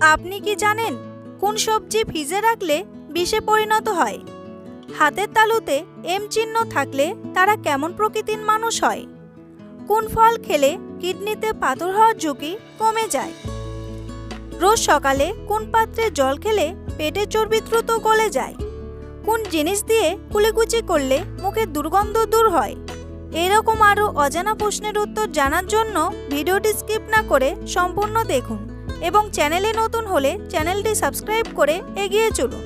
আপনি কি জানেন কোন সবজি ভিজে রাখলে বিষে পরিণত হয়? হাতের তালুতে এম চিহ্ন থাকলে তারা কেমন প্রকৃতির মানুষ হয়? কোন ফল খেলে কিডনিতে পাথর হওয়ার ঝুঁকি কমে যায়? রোজ সকালে কোন পাত্রে জল খেলে পেটে চর্বি দ্রুত গলে যায়? কোন জিনিস দিয়ে কুলিকুচি করলে মুখের দুর্গন্ধ দূর হয়? এরকম আরও অজানা প্রশ্নের উত্তর জানার জন্য ভিডিওটি স্কিপ না করে সম্পূর্ণ দেখুন। এবং চ্যানেলে নতুন হলে চ্যানেলটি সাবস্ক্রাইব করে এগিয়ে চলুন।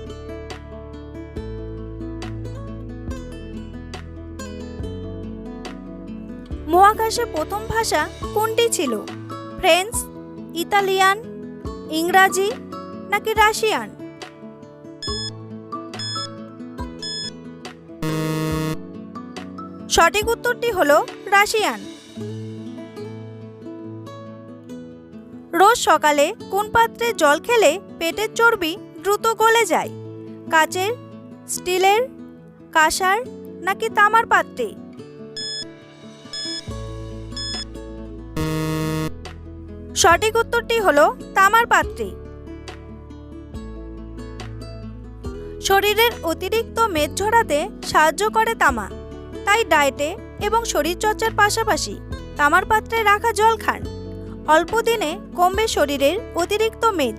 মহাকাশে প্রথম ভাষা কোনটি ছিল? ফ্রেঞ্চ, ইতালিয়ান, ইংরাজি নাকি রাশিয়ান? সঠিক উত্তরটি হলো রাশিয়ান। সকালে কোন পাত্রে জল খেলে পেটের চর্বি দ্রুত গলে যায়? কাচের, স্টিলের, কাঁসার নাকি তামার পাত্রে? সঠিক উত্তরটি হলো তামার পাত্রে। শরীরের অতিরিক্ত মেদ ঝরাতে সাহায্য করে তামা। তাই ডায়েটে এবং শরীরচর্চার পাশাপাশি তামার পাত্রে রাখা জল খান। অল্প দিনে কমবে শরীরের অতিরিক্ত মেদ।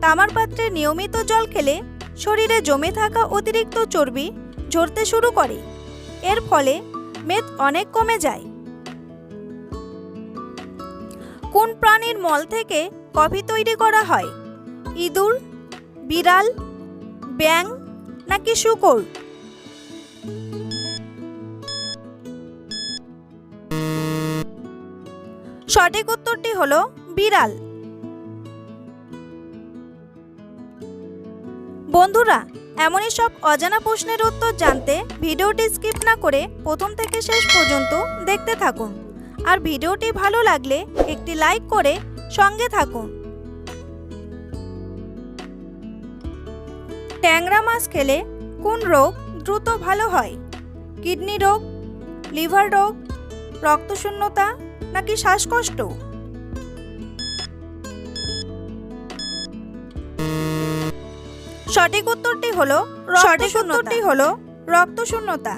তামার পাত্রে নিয়মিত জল খেলে শরীরে জমে থাকা অতিরিক্ত চর্বি ঝরতে শুরু করে। এর ফলে মেদ অনেক কমে যায়। কোন প্রাণীর মল থেকে কফি তৈরি করা হয়? ইঁদুর, বিড়াল ব্যাং নাকি শুকর? সঠিক উত্তরটি হল বিড়াল। বন্ধুরা, এমনই সব অজানা প্রশ্নের উত্তর জানতে ভিডিওটি স্কিপ না করে প্রথম থেকে শেষ পর্যন্ত দেখতে থাকুন। আর ভিডিওটি ভালো লাগলে একটি লাইক করে সঙ্গে থাকুন। ট্যাংরা মাছ খেলে কোন রোগ দ্রুত ভালো হয়? কিডনি রোগ, লিভার রোগ, রক্তশূন্যতা নাকি শ্বাসকষ্ট? সঠিক উত্তরটি হলো সঠিক উত্তরটি হলো রক্তশূন্যতা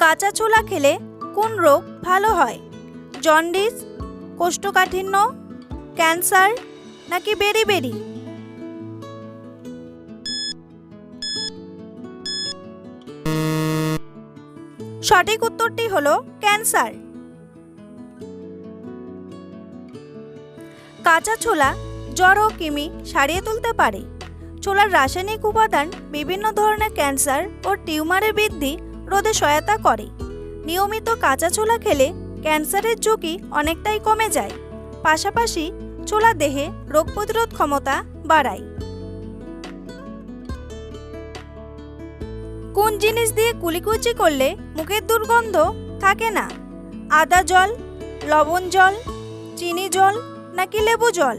কাঁচা ছোলা খেলে কোন রোগ ভালো হয়? জন্ডিস কোষ্ঠকাঠিন্য ক্যান্সার নাকি বেরি বেরি? সঠিক উত্তরটি হল ক্যান্সার। কাঁচা ছোলা জ্বর ও কিমি সারিয়ে তুলতে পারে। ছোলার রাসায়নিক উপাদান বিভিন্ন ধরনের ক্যান্সার ও টিউমারের বৃদ্ধি রোধে সহায়তা করে। নিয়মিত কাঁচা ছোলা খেলে ক্যান্সারের ঝুঁকি অনেকটাই কমে যায়। পাশাপাশি ছোলা দেহে রোগ প্রতিরোধ ক্ষমতা বাড়ায়। কোন জিনিস দিয়ে কুলিকুচি করলে মুখের দুর্গন্ধ থাকে না? আদা জল, লবণ জল, চিনি জল নাকি লেবু জল?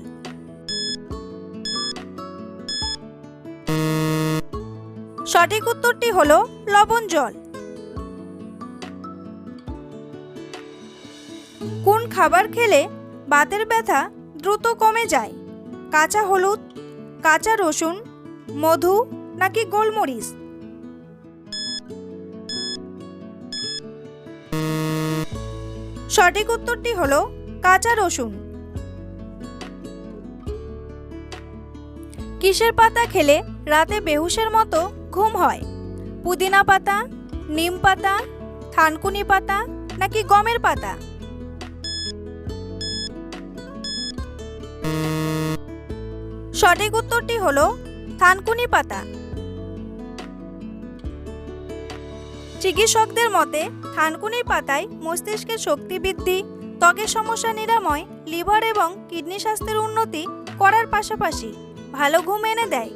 সঠিক উত্তরটি হলো লবণ জল। কোন খাবার খেলে বাতের ব্যথা দ্রুত কমে যায়? কাঁচা হলুদ, কাঁচা রসুন, মধু নাকি গোলমরিচ? সঠিক উত্তরটি হলো কাঁচা রসুন। কিসের পাতা খেলে রাতে বেহুশের মতো ঘুম হয়? পুদিনা পাতা, নিম পাতা, থানকুনি পাতা নাকি গমের পাতা? সঠিক উত্তরটি হলো থানকুনি পাতা। চিকিৎসকদের মতে, থানকুনির পাতায় মস্তিষ্কের শক্তি বৃদ্ধি, ত্বকের সমস্যা নিরাময়, লিভার এবং কিডনি স্বাস্থ্যের উন্নতি করার পাশাপাশি ভালো ঘুম এনে দেয়।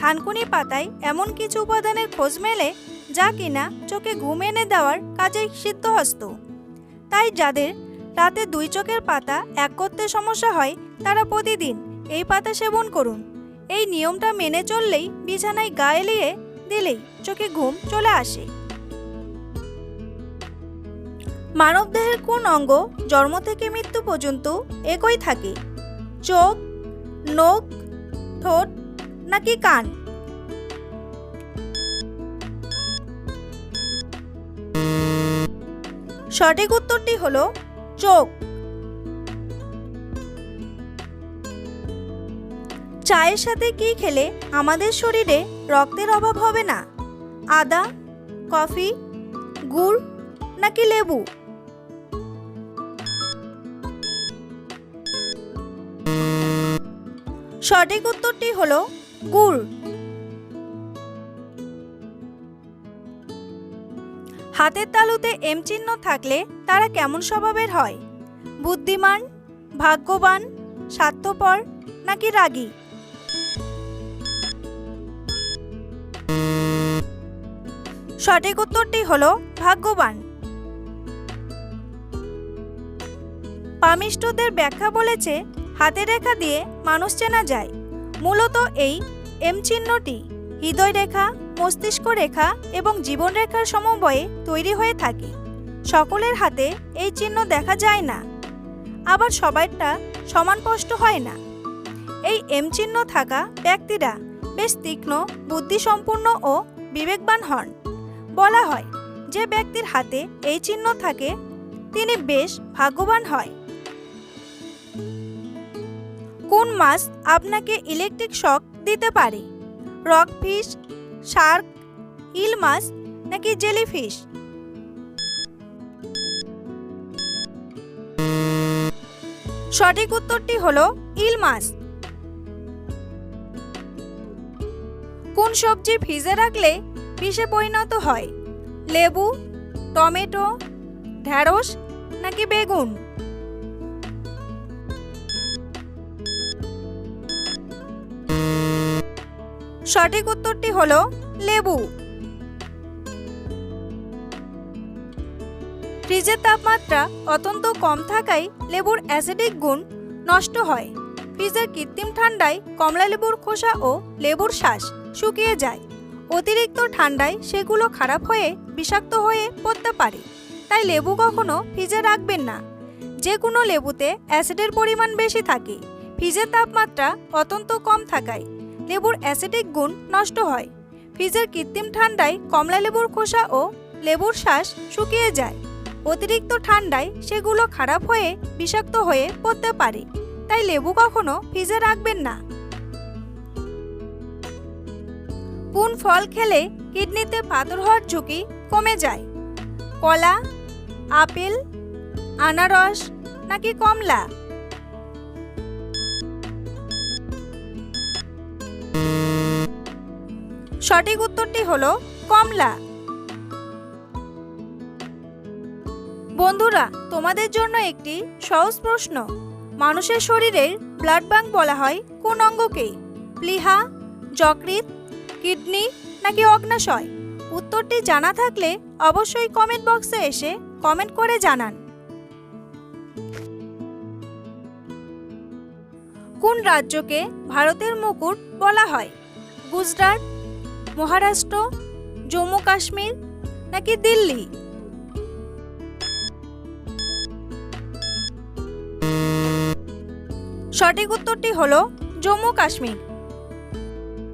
থানকুনি পাতায় এমন কিছু উপাদানের খোঁজ মেলে যা কিনা চোখে ঘুম এনে দেওয়ার কাজে সিদ্ধহস্ত। তাই যাদের রাতে দুই চোখের পাতা এক করতে সমস্যা হয়, তারা প্রতিদিন এই পাতা সেবন করুন। এই নিয়মটা মেনে চললেই বিছানায় গা এলিয়ে দিলেই চোখে ঘুম চলে আসে। মানবদেহের কোন অঙ্গ জন্ম থেকে মৃত্যু পর্যন্ত একই থাকে? চোখ, নখ, ঠোঁট নাকি কান? সঠিক উত্তরটি হল চোখ। চায়ের সাথে কি খেলে আমাদের শরীরে রক্তের অভাব হবে না? আদা, কফি, গুড় নাকি লেবু? সঠিক উত্তরটি হল গুড়। হাতের তালুতে এম চিহ্ন থাকলে তারা কেমন স্বভাবের হয়? বুদ্ধিমান, ভাগ্যবান, স্বার্থপর নাকি রাগী? সঠিক উত্তরটি হল ভাগ্যবান। পামিষ্টদের ব্যাখ্যা বলেছে হাতে রেখা দিয়ে মানুষ চেনা যায়। মূলত এই এম চিহ্নটি হৃদয় রেখা মস্তিষ্ক রেখা এবং জীবন রেখার সমন্বয়ে তৈরি হয়ে থাকে। সকলের হাতে এই চিহ্ন দেখা যায় না। আবার সবাইটা সমান স্পষ্ট হয় না। এই এম চিহ্ন থাকা ব্যক্তিরা বেশ তীক্ষ্ণ, বুদ্ধিসম্পন্ন ও বিবেকবান হন। বলা হয়, যে ব্যক্তির হাতে এই চিহ্ন থাকে, তিনি বেশ ভাগ্যবান হয়। কোন মাছ আপনাকে ইলেকট্রিক শক দিতে পারে? রক ফিশ শার্ক ইল মাছ নাকি জেলি জেলিফিশ সঠিক উত্তরটি হল ইল মাছ। কোন সবজি ফ্রিজে রাখলে বিষে পরিণত হয়? লেবু, টমেটো ঢ্যাঁড়স নাকি বেগুন? সঠিক উত্তরটি হল লেবু। ফ্রিজের তাপমাত্রা অত্যন্ত কম থাকায় লেবুর অ্যাসিডিক গুণ নষ্ট হয়। ফ্রিজের কৃত্রিম ঠান্ডায় কমলা লেবুর খোসা ও লেবুর শ্বাস শুকিয়ে যায়। অতিরিক্ত ঠান্ডায় সেগুলো খারাপ হয়ে বিষাক্ত হয়ে পড়তে পারে। তাই লেবু কখনো ফ্রিজে রাখবেন না। যে কোনো লেবুতে অ্যাসিডের পরিমাণ বেশি থাকে। ফ্রিজের তাপমাত্রা অত্যন্ত কম থাকায়। লেবুর অ্যাসিডিক গুণ নষ্ট হয়। ফ্রিজের কৃত্রিম ঠান্ডায় কমলা লেবুর খোসা ও লেবুর শ্বাস শুকিয়ে যায়। অতিরিক্ত ঠান্ডায় সেগুলো খারাপ হয়ে বিষাক্ত হয়ে পড়তে পারে। তাই লেবু কখনো ফ্রিজে রাখবেন না। কোন ফল খেলে কিডনিতে পাথর হওয়ার ঝুঁকি কমে যায়। কলা, আপেল, আনারস নাকি কমলা? সঠিক উত্তরটি হলো কমলা। বন্ধুরা, তোমাদের জন্য একটি সহজ প্রশ্ন। মানুষের শরীরের ব্লাড ব্যাংক বলা হয় কোন অঙ্গকে? প্লিহা, যকৃৎ, কিডনি নাকি অগ্নাশয়? উত্তরটি জানা থাকলে অবশ্যই কমেন্ট বক্সে এসে কমেন্ট করে জানান। কোন রাজ্যকে ভারতের মুকুট বলা হয়? গুজরাট মহারাষ্ট্র জম্মু কাশ্মীর নাকি দিল্লি? সঠিক উত্তরটি হল জম্মু কাশ্মীর।